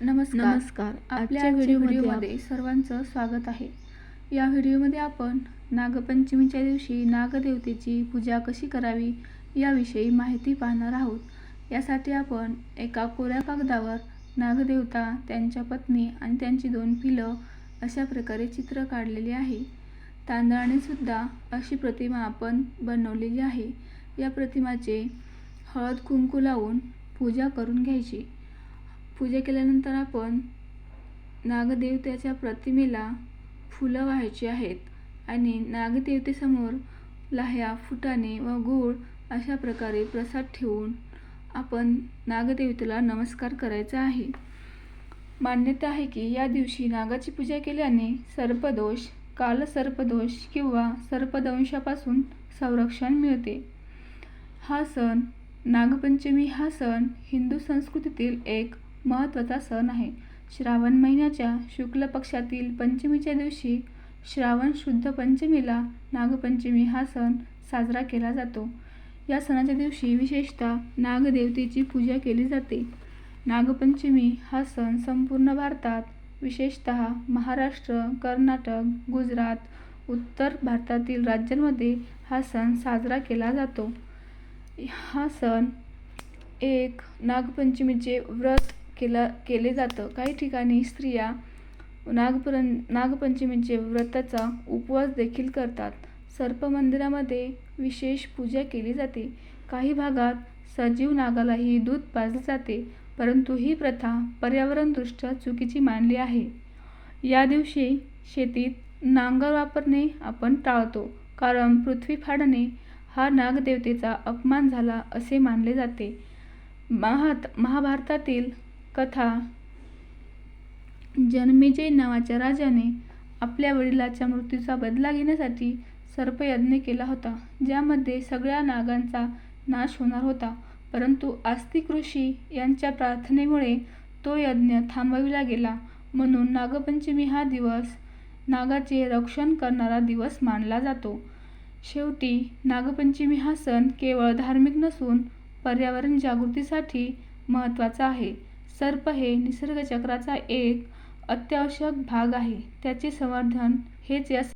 नमस्कार. नमस्कार. आपल्या व्हिडिओमध्ये व्हिडिओमध्ये सर्वांचं स्वागत आहे. या व्हिडिओमध्ये आपण नागपंचमीच्या दिवशी नागदेवतेची पूजा कशी करावी याविषयी माहिती पाहणार आहोत. यासाठी आपण एका कोऱ्या कागदावर नागदेवता त्यांच्या पत्नी आणि त्यांची दोन पिलं अशा प्रकारे चित्र काढलेले आहे. तांदळाने सुद्धा अशी प्रतिमा आपण बनवलेली आहे. या प्रतिमाचे हळद कुंकू लावून पूजा करून घ्यायची. पूजा केल्यानंतर आपण नागदेवतेच्या प्रतिमेला फुलं व्हायची आहेत आणि नागदेवतेसमोर लाह्या फुटाणे व गूळ अशा प्रकारे प्रसाद ठेवून आपण नागदेवतेला नमस्कार करायचा आहे. मान्यता आहे की या दिवशी नागाची पूजा केल्याने सर्पदोष कालसर्पदोष किंवा सर्पदंशापासून संरक्षण मिळते. हा सण नागपंचमी हा सण हिंदू संस्कृतीतील एक महत्त्वाचा सण आहे. श्रावण महिन्याच्या शुक्ल पक्षातील पंचमीच्या दिवशी श्रावण शुद्ध पंचमीला नागपंचमी हा सण साजरा केला जातो. या सणाच्या दिवशी विशेषतः नागदेवतेची पूजा केली जाते. नागपंचमी हा सण संपूर्ण भारतात विशेषतः महाराष्ट्र कर्नाटक गुजरात उत्तर भारतातील राज्यांमध्ये हा सण साजरा केला जातो. हा सण एक नागपंचमीचे व्रत केला केले जातं. काही ठिकाणी स्त्रिया नागपरं नागपंचमीचे व्रताचा उपवास देखील करतात. सर्प मंदिरामध्ये विशेष पूजा केली जाते. काही भागात सजीव नागालाही दूध पाजले जाते परंतु ही प्रथा पर्यावरणदृष्ट्या चुकीची मानली आहे. या दिवशी शेतीत नांगर वापरणे आपण टाळतो कारण पृथ्वी फाडणे हा नागदेवतेचा अपमान झाला असे मानले जाते. महात महाभारतातील कथा. जनमेजय नावाच्या राजाने आपल्या वडिलाच्या मृत्यूचा बदला घेण्यासाठी सर्पयज्ञ केला होता ज्यामध्ये सगळ्या नागांचा नाश होणार होता. परंतु आस्तिक ऋषी यांच्या प्रार्थनेमुळे तो यज्ञ थांबविला गेला. म्हणून नागपंचमी हा दिवस नागाचे रक्षण करणारा दिवस मानला जातो. शेवटी नागपंचमी हा सण केवळ धार्मिक नसून पर्यावरण जागृतीसाठी महत्त्वाचा आहे. सर्प हे निसर्गचक्राचा एक अत्यावश्यक भाग आहे. त्याचे संवर्धन हेच या